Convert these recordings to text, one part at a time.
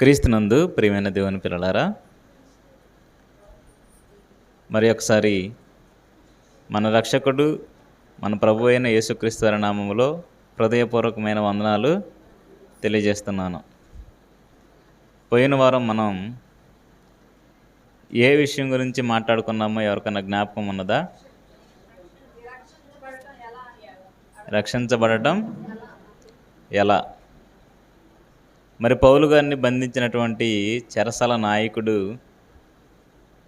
క్రీస్తునందు ప్రియమైన దేవుని పిల్లలారా మరి ఒకసారి మన రక్షకుడు మన ప్రభు అయిన యేసుక్రీస్తు వారి నామములో హృదయపూర్వకమైన వందనాలు తెలియజేస్తున్నాను. పోయిన వారం మనం ఏ విషయం గురించి మాట్లాడుకున్నామో ఎవరికైనా జ్ఞాపకం ఉన్నదా? రక్షించబడటం ఎలా? మరి పౌలు గారిని బంధించినటువంటి చెరసల నాయకుడు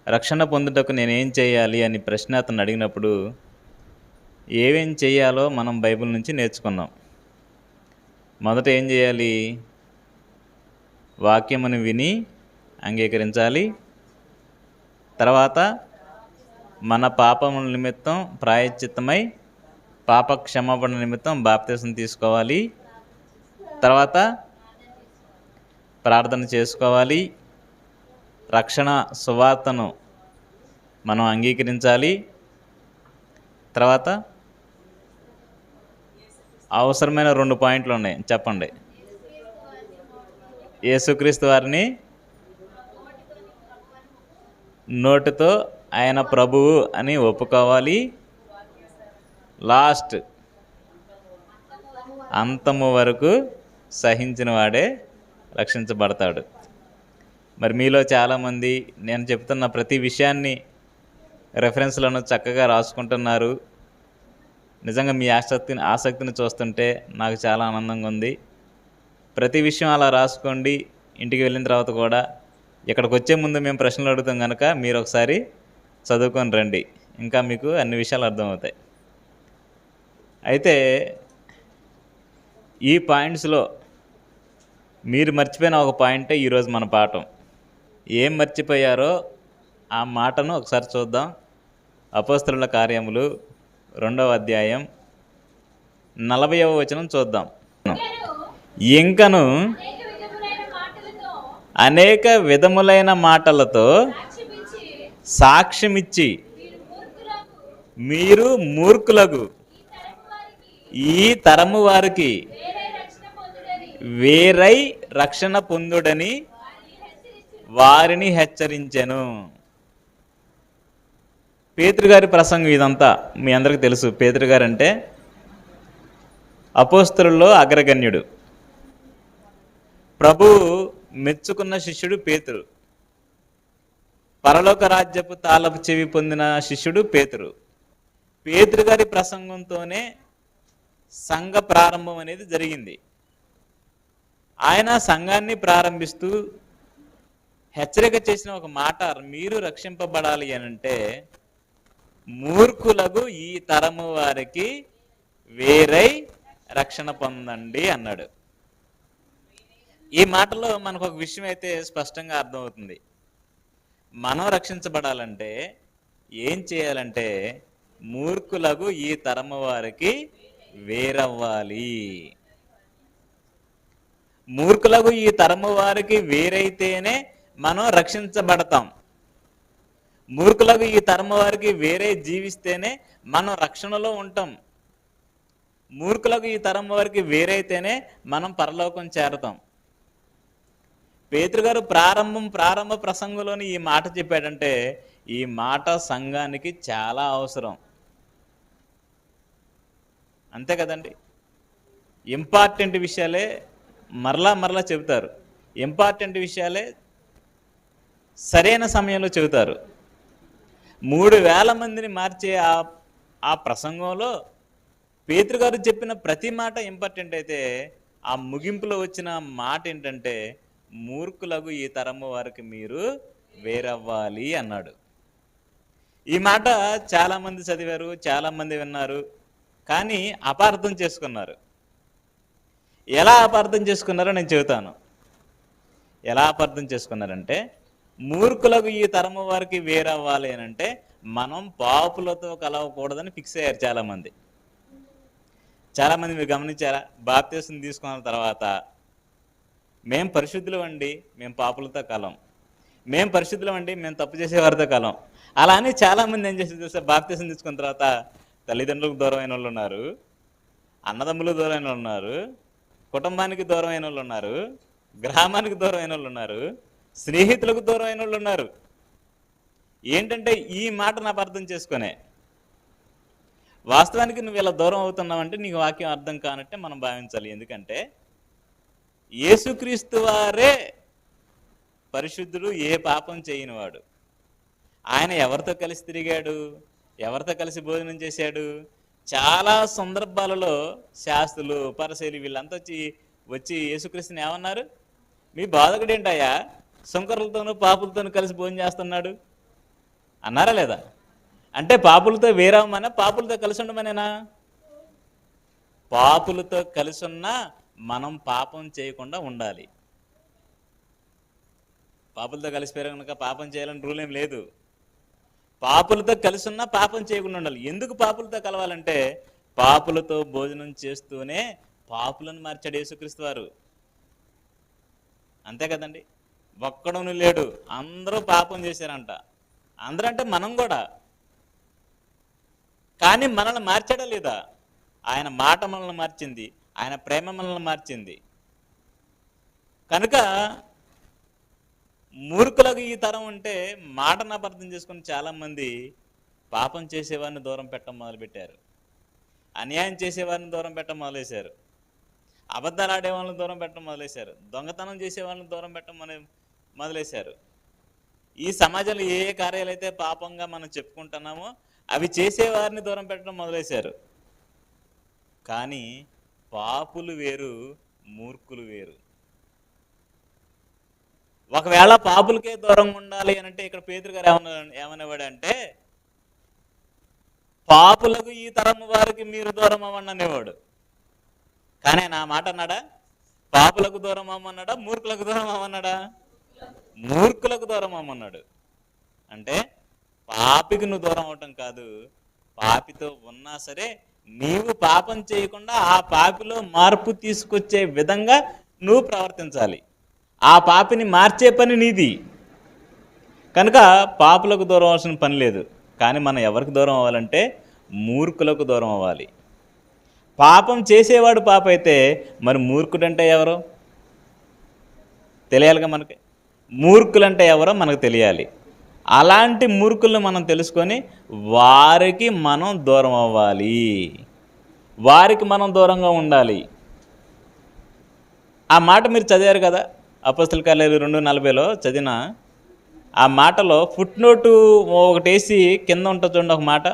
రక్షణ పొందుటకు నేనేం చేయాలి అని ప్రశ్న అతను అడిగినప్పుడు ఏమేం చేయాలో మనం బైబిల్ నుంచి నేర్చుకున్నాం. మొదట ఏం చేయాలి? వాక్యమును విని అంగీకరించాలి. తర్వాత మన పాపముల నిమిత్తం ప్రాయశ్చిత్తమై పాప క్షమాపణ నిమిత్తం బాప్తీసం తీసుకోవాలి. తర్వాత ప్రార్థన చేసుకోవాలి. రక్షణ సువార్తను మనం అంగీకరించాలి. తర్వాత అవసరమైన రెండు పాయింట్లు ఉన్నాయి. చెప్పండి. యేసుక్రీస్తు వారిని నోటితో ఆయన ప్రభువు అని ఒప్పుకోవాలి. లాస్ట్ అంతము వరకు సహించిన వాడే రక్షించబడతాడు. మరి మీలో చాలామంది నేను చెప్తున్న ప్రతి విషయాన్ని రెఫరెన్స్లను చక్కగా రాసుకుంటున్నారు. నిజంగా మీ ఆసక్తిని ఆసక్తిని చూస్తుంటే నాకు చాలా ఆనందంగా ఉంది. ప్రతి విషయం అలా రాసుకోండి. ఇంటికి వెళ్ళిన తర్వాత కూడా ఇక్కడికి వచ్చే ముందు మేము ప్రశ్నలు అడుగుతాం కనుక మీరు ఒకసారి చదువుకొని రండి. ఇంకా మీకు అన్ని విషయాలు అర్థమవుతాయి. అయితే ఈ పాయింట్స్లో మీరు మర్చిపోయిన ఒక పాయింటే ఈరోజు మన పాఠం. ఏం మర్చిపోయారో ఆ మాటను ఒకసారి చూద్దాం. అపోస్తలుల కార్యములు రెండవ అధ్యాయం నలభైవ వచనం చూద్దాం. ఇంకను అనేక విధములైన మాటలతో సాక్ష్యమిచ్చి మీరు మూర్ఖులకు ఈ తరము వారికి రక్షణ పొందుడని వేరై రక్షణ పొందుడని వారిని హెచ్చరించాను. పేతృగారి ప్రసంగం ఇదంతా మీ అందరికీ తెలుసు. పేతృగారు అంటే అపోస్తులలో అగ్రగణ్యుడు. ప్రభు మెచ్చుకున్న శిష్యుడు పేతురు. పరలోక రాజ్యపు తాళపు చెవి పొందిన శిష్యుడు పేతురు. పేతురు గారి ప్రసంగంతోనే సంఘ ప్రారంభం అనేది జరిగింది. ఆయన సంఘాన్ని ప్రారంభిస్తూ హెచ్చరిక చేసిన ఒక మాట మీరు రక్షింపబడాలి అని అంటే మూర్ఖులకు ఈ తరము వారికి వేరై రక్షణ పొందండి అన్నాడు. ఈ మాటలో మనకు ఒక విషయం అయితే స్పష్టంగా అర్థమవుతుంది. మనం రక్షించబడాలంటే ఏం చేయాలంటే మూర్ఖులకు ఈ తరము వారికి వేరవ్వాలి. మూర్ఖులకు ఈ తరము వారికి వేరైతేనే మనం రక్షించబడతాం. మూర్ఖులకు ఈ తరము వారికి వేరే జీవిస్తేనే మనం రక్షణలో ఉంటాం. మూర్ఖులకు ఈ తరం వారికి వేరైతేనే మనం పరలోకం చేరతాం. పేతురు ప్రారంభం ప్రారంభ ప్రసంగంలోని ఈ మాట చెప్పాడంటే ఈ మాట సంఘానికి చాలా అవసరం. అంతే కదండి? ఇంపార్టెంట్ విషయాలే మరలా మరలా చెబుతారు. ఇంపార్టెంట్ విషయాలే సరైన సమయంలో చెబుతారు. మూడు వేల మందిని మార్చే ఆ ఆ ప్రసంగంలో పేతురు గారు చెప్పిన ప్రతి మాట ఇంపార్టెంట్ అయితే ఆ ముగింపులో వచ్చిన మాట ఏంటంటే మూర్ఖులకు ఈ తరము వారికి మీరు వేరవ్వాలి అన్నాడు. ఈ మాట చాలామంది చదివారు చాలామంది విన్నారు కానీ అపార్థం చేసుకున్నారు. ఎలా అపార్థం చేసుకున్నారో నేను చెబుతాను. ఎలా అపార్థం చేసుకున్నారంటే మూర్ఖులకు ఈ తరము వారికి వేరవ్వాలి అని అంటే మనం పాపులతో కలవకూడదని ఫిక్స్ అయ్యారు చాలామంది. చాలామంది మీరు గమనించారా? బాప్తీసం తీసుకున్న తర్వాత మేం పరిశుద్ధులు అండి మేము పాపులతో కలం. మేము పరిశుద్ధులం అండి మేము తప్పు చేసేవారితో కలం. అలా అని చాలామంది ఏం చేసి తెలుసా? బాప్తీసం తీసుకున్న తర్వాత తల్లిదండ్రులకు దూరమైన వాళ్ళు ఉన్నారు అన్నదమ్ములు దూరమైన వాళ్ళు ఉన్నారు కుటుంబానికి దూరమైన వాళ్ళు ఉన్నారు గ్రామానికి దూరం అయిన వాళ్ళు ఉన్నారు స్నేహితులకు దూరం అయిన వాళ్ళు ఉన్నారు. ఏంటంటే ఈ మాట నాకు అర్థం చేసుకునే వాస్తవానికి నువ్వు ఇలా దూరం అవుతున్నావంటే నీకు వాక్యం అర్థం కానట్టే మనం భావించాలి. ఎందుకంటే యేసుక్రీస్తు వారే పరిశుద్ధుడు ఏ పాపం చేయనివాడు. ఆయన ఎవరితో కలిసి తిరిగాడు? ఎవరితో కలిసి భోజనం చేశాడు? చాలా సందర్భాలలో శాస్త్రులు పరశైలి వీళ్ళంతా వచ్చి వచ్చి యేసుక్రీస్తుని ఏమన్నారు? మీ బాధకుడేంటయ్యా? సుంకరులతోనూ పాపులతోనూ కలిసి భోజనం చేస్తున్నాడు? అన్నారా లేదా? అంటే పాపులతో వేరవమనా? పాపులతో కలిసి ఉండమనేనా పాపులతో కలిసి ఉన్నా మనం పాపం చేయకుండా ఉండాలి. పాపులతో కలిసిపోయారు కనుక పాపం చేయాలని రూల్ ఏం లేదు. పాపులతో కలిసి ఉన్నా పాపం చేయకుండా ఉండాలి. ఎందుకు పాపులతో కలవాలంటే పాపులతో భోజనం చేస్తూనే పాపులను మార్చాడు యేసుక్రీస్తు వారు. అంతే కదండి? ఒక్కడను లేడు. అందరూ పాపం చేశారంట. అందరూ అంటే మనం కూడా. కానీ మనల్ని మార్చాడా లేదా? ఆయన మాట మనల్ని మార్చింది. ఆయన ప్రేమ మనల్ని మార్చింది. కనుక మూర్ఖులకు ఈ తరం ఉంటే మాటను అపార్థం చేసుకుని చాలామంది పాపం చేసేవారిని దూరం పెట్టడం మొదలుపెట్టారు. అన్యాయం చేసేవారిని దూరం పెట్టడం మొదలేశారు అబద్ధాలు ఆడే వాళ్ళని దూరం పెట్టడం మొదలేశారు దొంగతనం చేసే వాళ్ళని దూరం పెట్టడం మొదలు మొదలేశారు ఈ సమాజంలో ఏ ఏ కార్యాలు అయితే పాపంగా మనం చెప్పుకుంటున్నామో అవి చేసేవారిని దూరం పెట్టడం మొదలేశారు కానీ పాపులు వేరు మూర్ఖులు వేరు. ఒకవేళ పాపులకే దూరంగా ఉండాలి అని అంటే ఇక్కడ పేతురు గారు ఏమన్నా ఏమనేవాడు అంటే పాపులకు ఈ తరం వారికి మీరు దూరం అవ్వండినేవాడు కానీ నా మాట అన్నాడా? పాపులకు దూరం అమ్మన్నాడా మూర్ఖులకు దూరం అమ్మన్నాడా మూర్ఖులకు దూరం అమ్మన్నాడు అంటే పాపికి నువ్వు దూరం అవటం కాదు పాపితో ఉన్నా సరే నీవు పాపం చేయకుండా ఆ పాపిలో మార్పు తీసుకొచ్చే విధంగా నువ్వు ప్రవర్తించాలి. ఆ పాపిని మార్చే పని నీది. కనుక పాపులకు దూరం అవ్వాల్సిన పని లేదు. కానీ మనం ఎవరికి దూరం అవ్వాలంటే మూర్ఖులకు దూరం అవ్వాలి. పాపం చేసేవాడు పాప అయితే మరి మూర్ఖుడంటే ఎవరో? తెలియాలిగా మనకి? మూర్ఖులంటే ఎవరో మనకు తెలియాలి. అలాంటి మూర్ఖులను మనం తెలుసుకొని వారికి మనం దూరం అవ్వాలి. వారికి మనం దూరంగా ఉండాలి. ఆ మాట మీరు చదివారు కదా? అపస్తుల కార్యాలు రెండు నలభైలో చదివిన ఆ మాటలో ఫుట్ నోటు ఒకటి వేసి కింద ఉంటుంది చూడండి ఒక మాట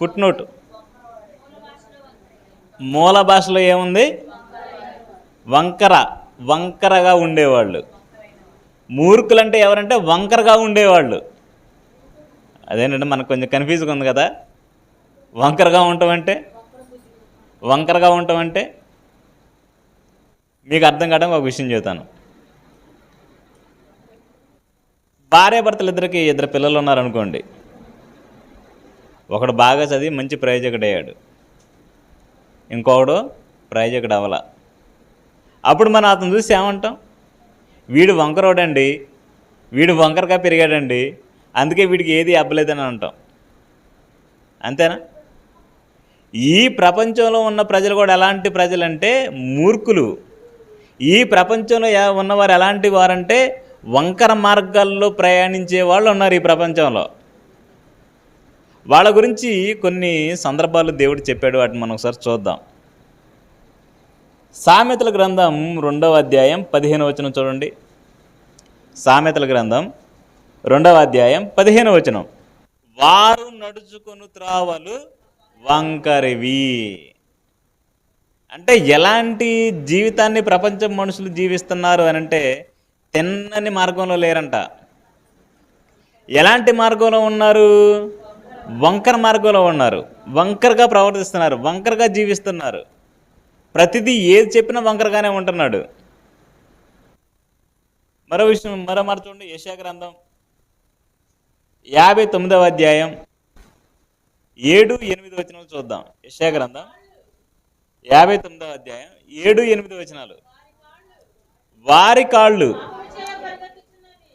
ఫుట్ నోటు మూల భాషలో ఏముంది? వంకర వంకరగా ఉండేవాళ్ళు. మూర్ఖులంటే ఎవరంటే వంకరగా ఉండేవాళ్ళు. అదేంటంటే మనకు కొంచెం కన్ఫ్యూజ్గా ఉంది కదా. వంకరగా ఉంటామంటే వంకరగా ఉంటామంటే మీకు అర్థం కావడం ఒక విషయం చెబుతాను. భార్యాభర్తలు ఇద్దరికి ఇద్దరు పిల్లలు ఉన్నారనుకోండి. ఒకడు బాగా చదివి మంచి ప్రయోజకుడు అయ్యాడు ఇంకొకడు ప్రయోజకుడు అవల అప్పుడు మనం అతను చూసి ఏమంటాం? వీడు వంకరోడండి వీడు వంకరగా పెరిగాడండి అందుకే వీడికి ఏది అబ్బలేదని అంటాం. అంతేనా? ఈ ప్రపంచంలో ఉన్న ప్రజలు కూడా ఎలాంటి ప్రజలంటే మూర్ఖులు. ఈ ప్రపంచంలో ఉన్నవారు ఎలాంటి వారంటే వంకర మార్గాల్లో ప్రయాణించే వాళ్ళు ఉన్నారు ఈ ప్రపంచంలో. వాళ్ళ గురించి కొన్ని సందర్భాలు దేవుడు చెప్పాడు వాటిని మనం ఒకసారి చూద్దాం. సామెతల గ్రంథం రెండవ అధ్యాయం పదిహేను వచనం చూడండి. సామెతల గ్రంథం రెండవ అధ్యాయం పదిహేను వచనం. వారు నడుచుకుని త్రావలు వంకరివి. అంటే ఎలాంటి జీవితాన్ని ప్రపంచం మనుషులు జీవిస్తున్నారు అని అంటే తిన్నని మార్గంలో లేరంట. ఎలాంటి మార్గంలో ఉన్నారు? వంకర మార్గంలో ఉన్నారు. వంకరగా ప్రవర్తిస్తున్నారు. వంకరగా జీవిస్తున్నారు. ప్రతిదీ ఏది చెప్పినా వంకరగానే ఉంటున్నాడు. మరో విషయం మరో మాట చూడండి. యశా గ్రంథం యాభై తొమ్మిదవ అధ్యాయం ఏడు ఎనిమిది వచనాలు చూద్దాం. యశా గ్రంథం యాభై తొమ్మిదవ అధ్యాయం ఏడు ఎనిమిది వచనాలు. వారి కాళ్ళు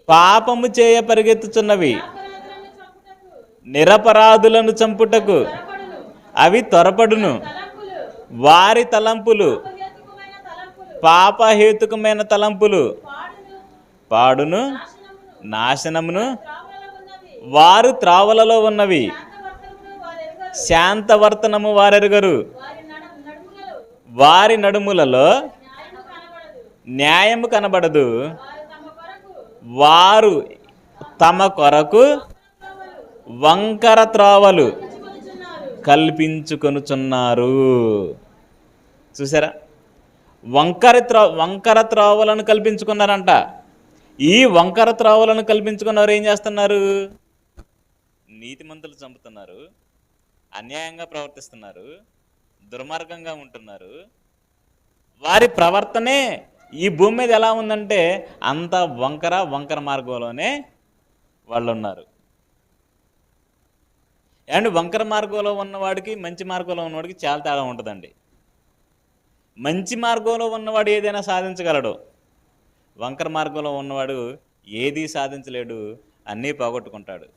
పాపము చేయ పరిగెత్తుచున్నవి. నిరపరాధులను చంపుటకు అవి త్వరపడును. వారి తలంపులు పాపహేతుకమైన తలంపులు పాడును నాశనమును. వారు త్రావలలో ఉన్నవి. శాంతవర్తనము వారెరుగరు. వారి నడుములలో న్యాయము కనబడదు. వారు తమ కొరకు వంకర త్రోవలు కల్పించుకొనుచున్నారు. కల్పించుకొనుచున్నారు చూసారా? వంకర త్రో వంకర త్రోవలను కల్పించుకున్నారంట. ఈ వంకర త్రోవలను కల్పించుకున్నవారు ఏం చేస్తున్నారు? నీతిమంతులు చంపుతున్నారు. అన్యాయంగా ప్రవర్తిస్తున్నారు. దుర్మార్గంగా ఉంటున్నారు. వారి ప్రవర్తనే ఈ భూమి మీద ఎలా ఉందంటే అంత వంకర వంకర మార్గంలోనే వాళ్ళు ఉన్నారు అండ్ వంకర మార్గంలో ఉన్నవాడికి మంచి మార్గంలో ఉన్నవాడికి చాలా తేడా ఉంటుందండి. మంచి మార్గంలో ఉన్నవాడు ఏదైనా సాధించగలడు. వంకర మార్గంలో ఉన్నవాడు ఏదీ సాధించలేడు అన్నీ పోగొట్టుకుంటాడు.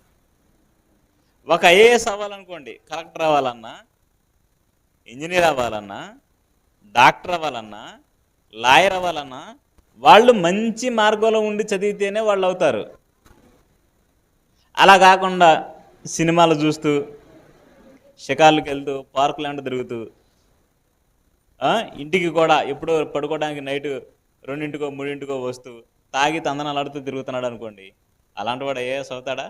ఒక ఐఏఎస్ అవ్వాలనుకోండి కలెక్టర్ అవ్వాలన్నా ఇంజనీర్ అవ్వాలన్నా డాక్టర్ అవ్వాలన్నా లాయర్ అవ్వాలన్నా వాళ్ళు మంచి మార్గంలో ఉండి చదివితేనే వాళ్ళు అవుతారు. అలా కాకుండా సినిమాలు చూస్తూ షికార్లకు వెళ్తూ పార్కులంట తిరుగుతూ ఇంటికి కూడా ఎప్పుడో పడుకోవడానికి నైట్ రెండింటికో మూడింటికో వస్తూ తాగి తందనాలు ఆడుతూ తిరుగుతున్నాడు అనుకోండి అలాంటి వాడు ఏఎస్ అవుతాడా?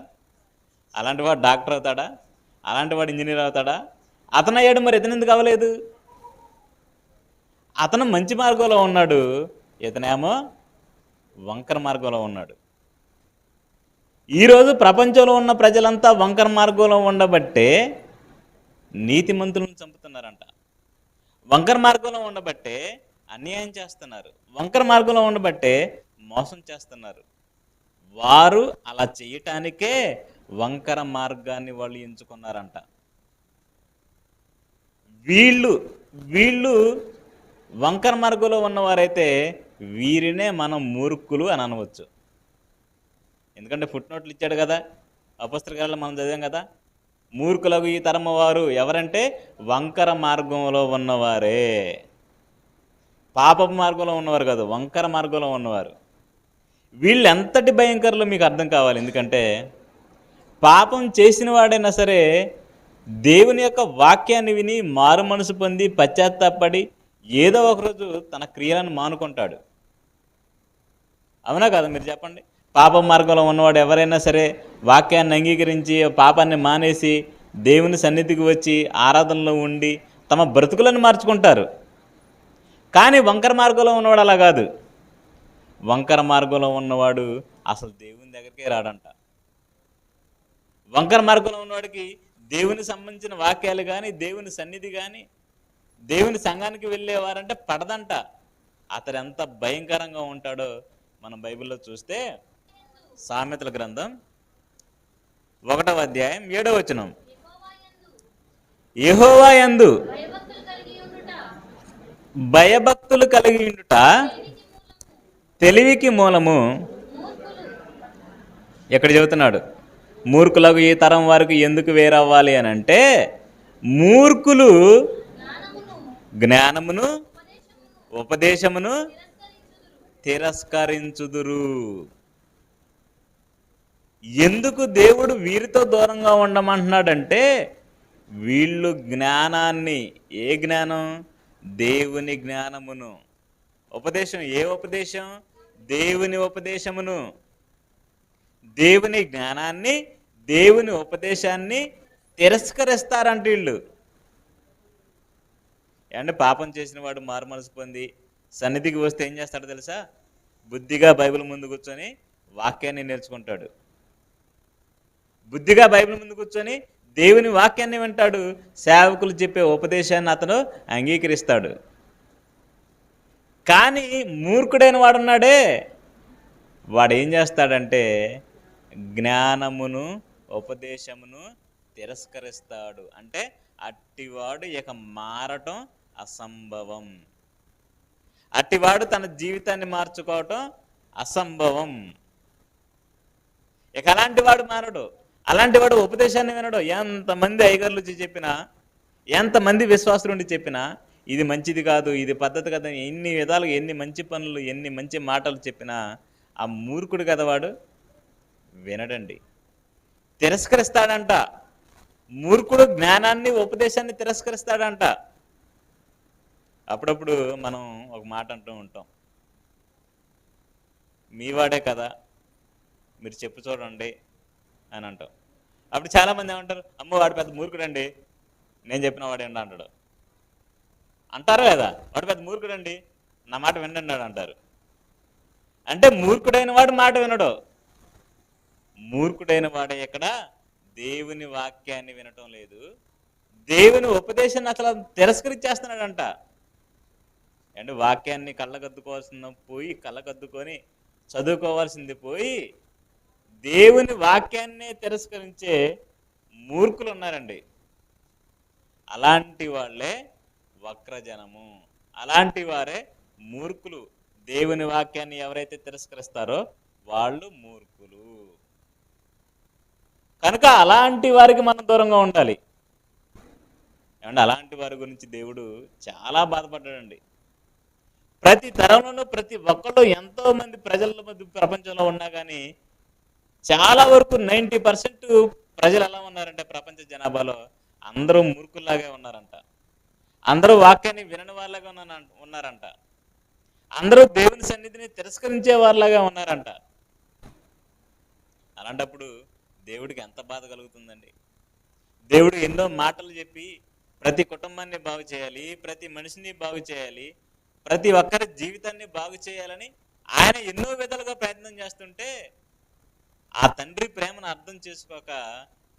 అలాంటి వాడు డాక్టర్ అవుతాడా? అలాంటి వాడు ఇంజనీర్ అవుతాడా? అతను అయ్యాడు మరి ఇతను ఎందుకు అవ్వలేదు? అతను మంచి మార్గంలో ఉన్నాడు. ఇతనేమో వంకర మార్గంలో ఉన్నాడు. ఈరోజు ప్రపంచంలో ఉన్న ప్రజలంతా వంకర మార్గంలో ఉండబట్టే నీతిమంతులను చంపుతున్నారంట. వంకర మార్గంలో ఉండబట్టే అన్యాయం చేస్తున్నారు. వంకర మార్గంలో ఉండబట్టే మోసం చేస్తున్నారు. వారు అలా చేయటానికే వంకర మార్గాన్ని వాళ్ళు ఎంచుకున్నారంట. వీళ్ళు వీళ్ళు వంకర మార్గంలో ఉన్నవారైతే వీరినే మనం మూర్ఖులు అని అనవచ్చు. ఎందుకంటే ఫుట్ నోట్లు ఇచ్చాడు కదా అపస్త్రకాలలో మనం చదివాం కదా మూర్ఖులకు ఈ తరమ వారు ఎవరంటే వంకర మార్గంలో ఉన్నవారే. పాపపు మార్గంలో ఉన్నవారు కాదు వంకర మార్గంలో ఉన్నవారు. వీళ్ళు ఎంతటి భయంకరులు మీకు అర్థం కావాలి? ఎందుకంటే పాపం చేసిన వాడైనా సరే దేవుని యొక్క వాక్యాన్ని విని మారు మనసు పొంది పశ్చాత్తాపడి ఏదో ఒకరోజు తన క్రియలను మానుకుంటాడు. అవునా కదా మీరు చెప్పండి? పాప మార్గంలో ఉన్నవాడు ఎవరైనా సరే వాక్యాన్ని అంగీకరించి పాపాన్ని మానేసి దేవుని సన్నిధికి వచ్చి ఆరాధనలో ఉండి తమ బ్రతుకులను మార్చుకుంటారు. కానీ వంకర మార్గంలో ఉన్నవాడు అలా కాదు. వంకర మార్గంలో ఉన్నవాడు అసలు దేవుని దగ్గరికే రాడంట. వంకర మార్గంలో ఉన్నవాడికి దేవుని సంబంధించిన వాక్యాలు కానీ దేవుని సన్నిధి కానీ దేవుని సంఘానికి వెళ్ళేవారంటే పడదంట. అతడు ఎంత భయంకరంగా ఉంటాడో మనం బైబిల్లో చూస్తే సామెతల గ్రంథం ఒకటవ అధ్యాయం ఏడవ వచనం. యహోవా ఎందు భయభక్తులు కలిగి ఉండుట భయభక్తులు కలిగి ఉండుట తెలివికి మూలము ఎక్కడ చెబుతున్నాడు? మూర్ఖులకు ఈ తరం వారికి ఎందుకు వేరవ్వాలి అని అంటే మూర్ఖులు జ్ఞానమును ఉపదేశమును తిరస్కరించుదురు. ఎందుకు దేవుడు వీరితో దూరంగా ఉండమంటున్నాడంటే వీళ్ళు జ్ఞానాన్ని ఏ జ్ఞానం? దేవుని జ్ఞానమును. ఉపదేశం ఏ ఉపదేశం? దేవుని ఉపదేశమును. దేవుని జ్ఞానాన్ని దేవుని ఉపదేశాన్ని తిరస్కరిస్తారంట వీళ్ళు. ఏమంటే పాపం చేసిన వాడు మారుమనసు పొంది సన్నిధికి వస్తే ఏం చేస్తాడో తెలుసా? బుద్ధిగా బైబిల్ ముందు కూర్చొని వాక్యాన్ని నేర్చుకుంటాడు. బుద్ధిగా బైబిల్ ముందు కూర్చొని దేవుని వాక్యాన్ని వింటాడు. సేవకులు చెప్పే ఉపదేశాన్ని అతను అంగీకరిస్తాడు. కానీ మూర్ఖుడైన వాడున్నాడే వాడు ఏం చేస్తాడంటే జ్ఞానమును ఉపదేశమును తిరస్కరిస్తాడు. అంటే అట్టివాడు ఇక మారటం అసంభవం. అట్టివాడు తన జీవితాన్ని మార్చుకోవటం అసంభవం. ఇక అలాంటి వాడు మారడు అలాంటి వాడు ఉపదేశాన్ని వినడు. ఎంతమంది ఐగర్లు చెప్పినా ఎంతమంది విశ్వాసులు చెప్పినా ఇది మంచిది కాదు ఇది పద్ధతి కదా ఎన్ని విధాలు ఎన్ని మంచి పనులు ఎన్ని మంచి మాటలు చెప్పినా ఆ మూర్ఖుడు కదవాడు వినడండి. తిరస్కరిస్తాడంట. మూర్ఖుడు జ్ఞానాన్ని ఉపదేశాన్ని తిరస్కరిస్తాడంట. అప్పుడప్పుడు మనం ఒక మాట అంటూ ఉంటాం. మీవాడే కదా మీరు చెప్పు చూడండి అని అంటాం. అప్పుడు చాలామంది ఏమంటారు అమ్మ వాడు పెద్ద మూర్ఖుడండి నేను చెప్పిన వాడు ఏంటి అంటాడు. అంటారా కదా వాడు పెద్ద మూర్ఖుడండి నా మాట వినండి అంటారు. అంటే మూర్ఖుడైన వాడు మాట వినడు. మూర్ఖుడైన వాడే ఇక్కడ దేవుని వాక్యాన్ని వినటం లేదు. దేవుని ఉపదేశాన్ని అసలు తిరస్కరించేస్తున్నాడంట అంటే వాక్యాన్ని కళ్ళగద్దుకోవాల్సిన పోయి కళ్ళగద్దుకొని చదువుకోవాల్సింది పోయి దేవుని వాక్యాన్నే తిరస్కరించే మూర్ఖులు ఉన్నారండి. అలాంటి వాళ్ళే వక్రజనము. అలాంటి వారే మూర్ఖులు. దేవుని వాక్యాన్ని ఎవరైతే తిరస్కరిస్తారో వాళ్ళు మూర్ఖులు. కనుక అలాంటి వారికి మనం దూరంగా ఉండాలి. ఏమంటే అలాంటి వారి గురించి దేవుడు చాలా బాధపడ్డాడండి. ప్రతి తరంలోనూ ప్రతి ఒక్కళ్ళు ఎంతో మంది ప్రజల మధ్య ప్రపంచంలో ఉన్నా కానీ చాలా వరకు నైంటీ పర్సెంట్ ప్రజలు ఎలా ఉన్నారంటే ప్రపంచ జనాభాలో అందరూ మూర్ఖుల్లాగే ఉన్నారంట. అందరూ వాక్యాన్ని వినని వాళ్ళగా ఉన్న- ఉన్నారంట. అందరూ దేవుని సన్నిధిని తిరస్కరించే వాళ్ళగా ఉన్నారంట. అలాంటప్పుడు దేవుడికి ఎంత బాధ కలుగుతుందండి. దేవుడు ఎన్నో మాటలు చెప్పి ప్రతి కుటుంబాన్ని బాగు చేయాలి ప్రతి మనిషిని బాగు చేయాలి ప్రతి ఒక్కరి జీవితాన్ని బాగు చేయాలని ఆయన ఎన్నో విధాలుగా ప్రయత్నం చేస్తుంటే ఆ తండ్రి ప్రేమను అర్థం చేసుకోక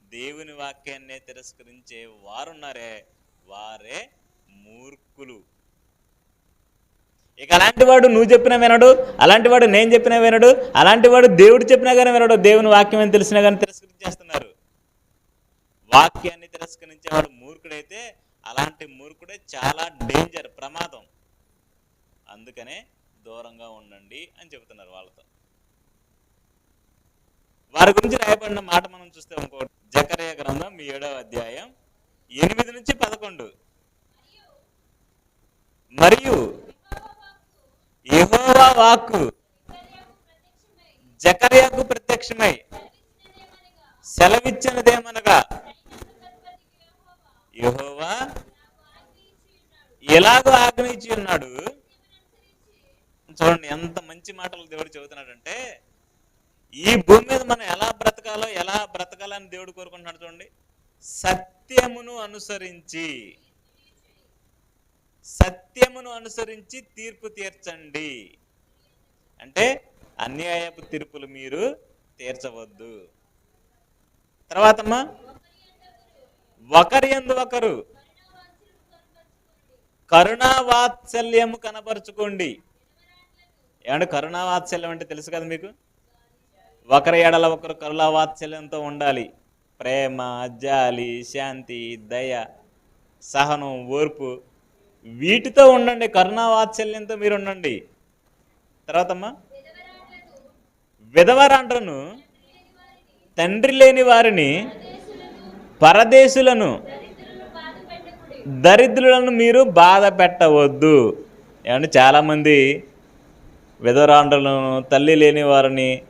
దేవుని వాక్యాన్నే తిరస్కరించే వారున్నారే. వారే మూర్ఖులు. ఇక అలాంటి వాడు నువ్వు చెప్పినా వినడు అలాంటి వాడు నేను చెప్పినా వినడు అలాంటి వాడు దేవుడు చెప్పినా కానీ వినడు దేవుని వాక్యం అని తెలిసినా కానీ తిరస్కరించేస్తున్నారు. వాక్యాన్ని తిరస్కరించేవాడు మూర్ఖుడైతే అలాంటి మూర్ఖుడే చాలా డేంజర్ ప్రమాదం. అందుకనే దూరంగా ఉండండి అని చెబుతున్నారు వాళ్ళతో. వారి గురించి రాయబడిన మాట మనం చూస్తే ఇంకో జకరయ గ్రంథం మీ ఏడవ అధ్యాయం ఎనిమిది నుంచి పదకొండు. మరియు యెహోవా వాక్కు జకర్యాకు ప్రత్యక్షమై సెలవిచ్చినదేమనగా యహోవా ఎలాగో ఆజ్ఞయించి ఉన్నాడు? చూడండి ఎంత మంచి మాటలు దేవుడు చెబుతున్నాడంటే ఈ భూమి మీద మనం ఎలా బ్రతకాలో ఎలా బ్రతకాలని దేవుడు కోరుకుంటున్నాడు చూడండి. సత్యమును అనుసరించి సత్యమును అనుసరించి తీర్పు తీర్చండి. అంటే అన్యాయపు తీర్పులు మీరు తీర్చవద్దు. తర్వాతమ్మా ఒకరి ఎందు ఒకరు కరుణావాత్సల్యము కనపరుచుకోండి. ఏమంటే కరుణావాత్సల్యం అంటే తెలుసు కదా మీకు? ఒకరి ఎడల ఒకరు కరుణావాత్సల్యంతో ఉండాలి. ప్రేమ జాలి శాంతి దయ సహనం ఓర్పు వీటితో ఉండండి కరుణావాత్సల్యంతో మీరు ఉండండి. తర్వాతమ్మా విధవరాండ్రను తండ్రి లేని వారిని పరదేశులను దరిద్రులను మీరు బాధ పెట్టవద్దు. ఏమంటే చాలామంది విధవరాండ్రులను తల్లి లేని వారిని.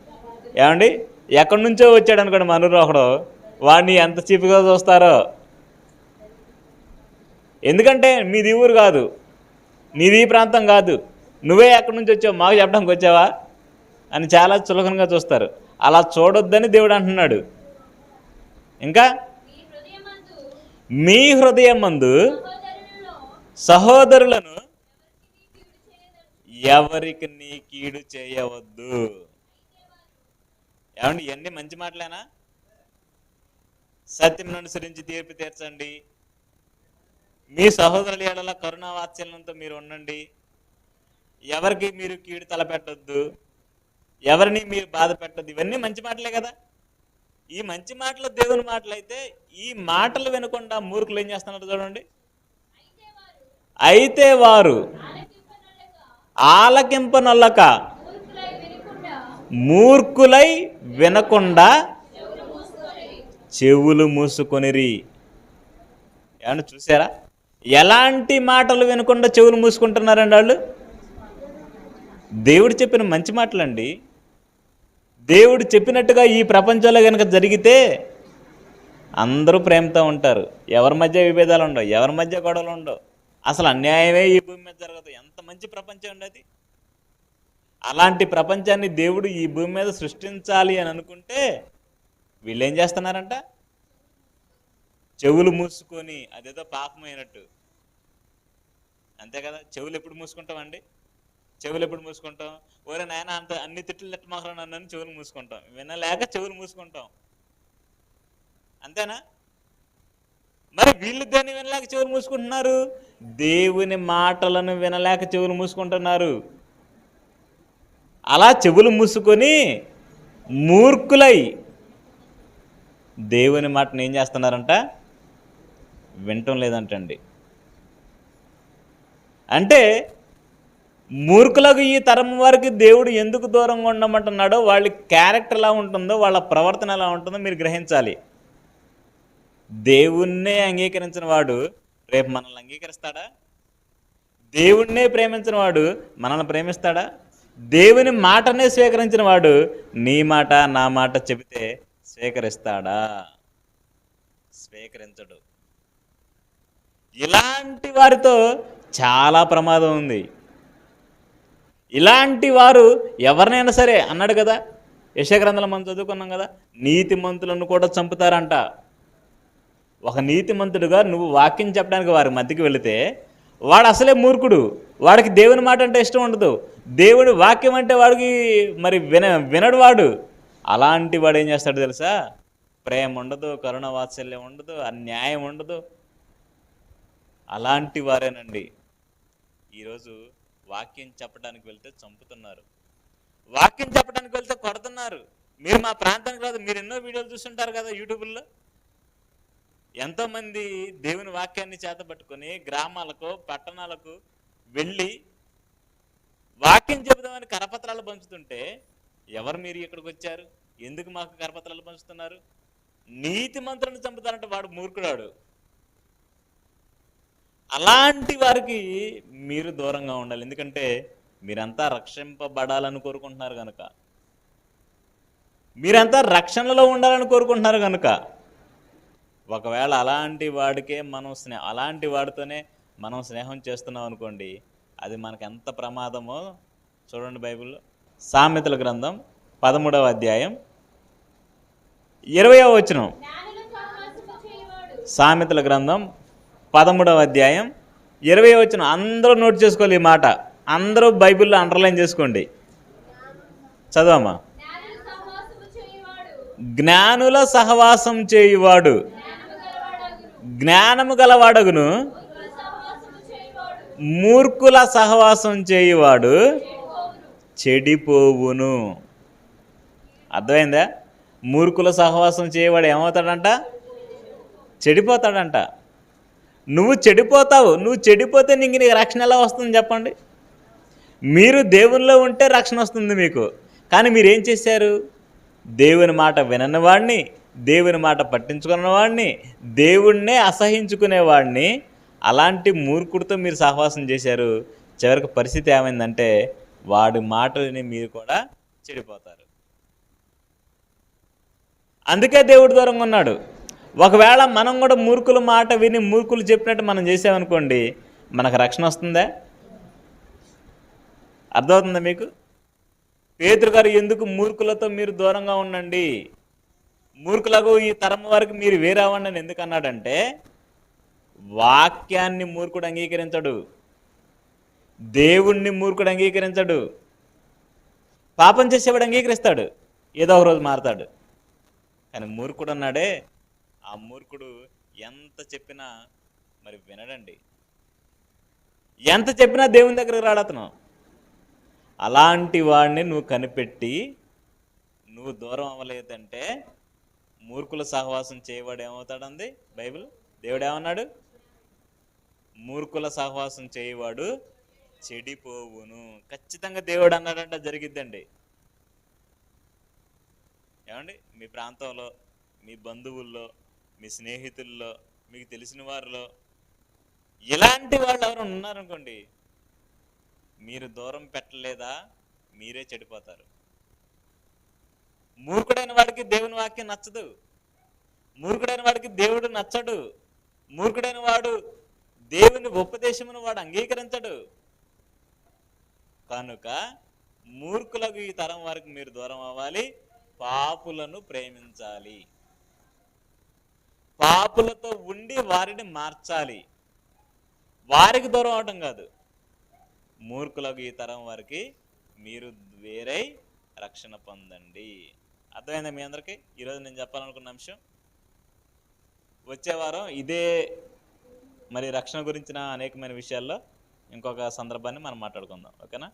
ఏమండి? ఎక్కడి నుంచో వచ్చాడు అనుకోండి మనూరు ఒకడు వాడిని ఎంత చీపుగా చూస్తారో. ఎందుకంటే మీది ఊరు కాదు. నీది ఈ ప్రాంతం కాదు. నువ్వే ఎక్కడి నుంచి వచ్చావు మాకు చెప్పడానికి వచ్చావా? అని చాలా చులకనగా చూస్తారు. అలా చూడొద్దని దేవుడు అంటున్నాడు. ఇంకా? మీ హృదయం మందు సహోదరులను ఎవరికి నీ కీడు చేయవద్దు. ఏమండి ఇవన్నీ మంచి మాటలేనా? సత్యం అనుసరించి తీర్పు తీర్చండి. మీ సహోదరుల ఏడల కరుణావాత్సల్యంతో మీరు ఉండండి. ఎవరికి మీరు కీడు తలపెట్టద్దు. ఎవరిని మీరు బాధ పెట్టద్దు. ఇవన్నీ మంచి మాటలే కదా. ఈ మంచి మాటలు దేవుని మాటలు అయితే ఈ మాటలు వినకుండా మూర్ఖులు ఏం చేస్తున్నారు చూడండి. అయితే వారు. ఆలకింపనొల్లక మూర్ఖులై వినకుండా చెవులు మూసుకొనిరి. ఏమన్నా చూసారా? ఎలాంటి మాటలు వినకుండా చెవులు మూసుకుంటున్నారండి వాళ్ళు? దేవుడు చెప్పిన మంచి మాటలండి. దేవుడు చెప్పినట్టుగా ఈ ప్రపంచంలో కనుక జరిగితే అందరూ ప్రేమతో ఉంటారు. ఎవరి మధ్య విభేదాలు ఉండవు ఎవరి మధ్య గొడవలు ఉండవు. అసలు అన్యాయమే ఈ భూమి మీద జరగదు. ఎంత మంచి ప్రపంచం ఉండేది అలాంటి ప్రపంచాన్ని దేవుడు ఈ భూమి మీద సృష్టించాలి అని అనుకుంటే వీళ్ళు ఏం చేస్తున్నారంట? చెవులు మూసుకొని అదేదో పాపమైనట్టు అంతే కదా? చెవులు ఎప్పుడు మూసుకుంటామండి చెవులు ఎప్పుడు మూసుకుంటాం? ఓరే నాయన అంత అన్ని తిట్లు నెట్టమాకరా నన్ను చెవులు మూసుకుంటాం. వినలేక చెవులు మూసుకుంటాం. అంతేనా? మరి వీళ్ళు దాన్ని వినలేక చెవులు మూసుకుంటున్నారు? దేవుని మాటలను వినలేక చెవులు మూసుకుంటున్నారు. అలా చెవులు మూసుకొని మూర్ఖులై దేవుని మాటను ఏం చేస్తున్నారంట? వినటం లేదంటండి. అంటే మూర్ఖులకు ఈ తరం వారికి దేవుడు ఎందుకు దూరంగా ఉండమంటున్నాడో వాళ్ళ క్యారెక్టర్ ఎలా ఉంటుందో వాళ్ళ ప్రవర్తన ఎలా ఉంటుందో మీరు గ్రహించాలి. దేవుణ్ణే అంగీకరించిన వాడు రేపు మనల్ని అంగీకరిస్తాడా? దేవుణ్ణే ప్రేమించిన వాడు మనల్ని ప్రేమిస్తాడా? దేవుని మాటనే స్వీకరించిన వాడు నీ మాట నా మాట చెబితే స్వీకరిస్తాడా? స్వీకరించడు. ఇలాంటి వారితో చాలా ప్రమాదం ఉంది. ఇలాంటి వారు ఎవరినైనా సరే అన్నాడు కదా? యశగ్రంథాలు మనం చదువుకున్నాం కదా? నీతిమంతులను కూడా చంపుతారంట. ఒక నీతిమంతుడుగా నువ్వు వాక్యం చెప్పడానికి వారి మధ్యకి వెళితే వాడు అసలే మూర్ఖుడు. వాడికి దేవుని మాట అంటే ఇష్టం ఉండదు. దేవుడు వాక్యం అంటే వాడికి మరి విన వినడు వాడు. అలాంటి వాడు ఏం చేస్తాడు తెలుసా? ప్రేమ ఉండదు కరుణ వాత్సల్యం ఉండదు అన్యాయం ఉండదు. అలాంటి వారేనండి. ఈరోజు వాక్యం చెప్పడానికి వెళ్తే చంపుతున్నారు. వాక్యం చెప్పడానికి వెళ్తే కొడుతున్నారు. మీరు మా ప్రాంతానికి రాదు. మీరు ఎన్నో వీడియోలు చూస్తుంటారు కదా యూట్యూబ్లో? ఎంతోమంది దేవుని వాక్యాన్ని చేతబట్టుకొని గ్రామాలకు పట్టణాలకు వెళ్ళి వాక్యం చెబుదామని కరపత్రాలు పంచుతుంటే ఎవరు మీరు ఇక్కడికి వచ్చారు? ఎందుకు మాకు కరపత్రాలు పంచుతున్నారు? నీతి మంత్రులను చంపుతారంటే వాడు మూర్ఖుడాడు. అలాంటి వారికి మీరు దూరంగా ఉండాలి. ఎందుకంటే మీరంతా రక్షింపబడాలని కోరుకుంటున్నారు కనుక మీరంతా రక్షణలో ఉండాలని కోరుకుంటున్నారు కనుక ఒకవేళ అలాంటి వాడికే మనం స్నే అలాంటి వాడితోనే మనం స్నేహం చేస్తున్నాం అనుకోండి అది మనకు ఎంత ప్రమాదమో చూడండి బైబిల్లో. సామెతల గ్రంథం పదమూడవ అధ్యాయం ఇరవయవ వచనం. సామెతల గ్రంథం పదమూడవ అధ్యాయం ఇరవై వచ్చిన అందరూ నోట్ చేసుకోవాలి ఈ మాట. అందరూ బైబిల్లో అండర్లైన్ చేసుకోండి. చదవమ్మా. జ్ఞానుల సహవాసం చేయువాడు. జ్ఞానము గలవాడగును. మూర్ఖుల చేయవాడు సహవాసం చేయువాడు చెడిపోవును. అర్థమైందా? మూర్ఖుల సహవాసం చేయవాడు ఏమవుతాడంట? చెడిపోతాడంట. నువ్వు చెడిపోతావు నువ్వు చెడిపోతే నీకు నీకు రక్షణ ఎలా వస్తుంది చెప్పండి? మీరు దేవునిలో ఉంటే రక్షణ వస్తుంది మీకు. కానీ మీరేం చేశారు? దేవుని మాట వినని వాడిని దేవుని మాట పట్టించుకున్నవాడిని దేవుణ్ణే అసహించుకునేవాడిని అలాంటి మూర్ఖుడితో మీరు సహవాసం చేశారు. చివరికి పరిస్థితి ఏమైందంటే వాడి మాటలని మీరు కూడా చెడిపోతారు. అందుకే దేవుడి దూరంగా ఉన్నాడు. ఒకవేళ మనం కూడా మూర్ఖుల మాట విని మూర్ఖులు చెప్పినట్టు మనం చేసామనుకోండి మనకు రక్షణ వస్తుందా? అర్థమవుతుందా మీకు? పేతురు గారు ఎందుకు మూర్ఖులతో మీరు దూరంగా ఉండండి? మూర్ఖులకు ఈ తరం వరకు మీరు వేరేవాడిని అని ఎందుకు అన్నాడంటే వాక్యాన్ని మూర్ఖుడు అంగీకరించడు. దేవుణ్ణి మూర్ఖుడు అంగీకరించడు. పాపం చేసేవాడు అంగీకరిస్తాడు. ఏదో ఒక రోజు మారతాడు. కానీ మూర్ఖుడు అన్నాడే ఆ మూర్ఖుడు ఎంత చెప్పినా మరి వినడండి. ఎంత చెప్పినా దేవుని దగ్గరకు రాడతను అలాంటి వాడిని నువ్వు కనిపెట్టి నువ్వు దూరం అవ్వలేదంటే మూర్ఖుల సహవాసం చేయవాడు ఏమవుతాడంది? బైబిల్ దేవుడు ఏమన్నాడు మూర్ఖుల సహవాసం చేయవాడు చెడిపోవును. ఖచ్చితంగా దేవుడు అన్నాడంట జరిగిద్దండి. ఏమండి? మీ ప్రాంతంలో మీ బంధువుల్లో మీ స్నేహితుల్లో మీకు తెలిసిన వారిలో ఇలాంటి వాళ్ళు ఎవరు ఉన్నారనుకోండి మీరు దూరం పెట్టలేదా? మీరే చెడిపోతారు. మూర్ఖుడైన వాడికి దేవుని వాక్యం నచ్చదు. మూర్ఖుడైన వాడికి దేవుడు నచ్చడు. మూర్ఖుడైన వాడు దేవుని ఉపదేశమును వాడు అంగీకరించడు. కనుక మూర్ఖులకు ఈ తరం వారికి మీరు దూరం అవ్వాలి. పాపులను ప్రేమించాలి. పాపులతో ఉండి వారిని మార్చాలి. వారికి దూరం అవటం కాదు. మూర్ఖులకు ఈ తరం వారికి మీరు వేరై రక్షణ పొందండి. అర్థమైందా మీ అందరికీ? ఈరోజు నేను చెప్పాలనుకున్న అంశం వచ్చే వారం ఇదే మరి రక్షణ గురించిన అనేకమైన విషయాల్లో ఇంకొక సందర్భాన్ని మనం మాట్లాడుకుందాం. ఓకేనా?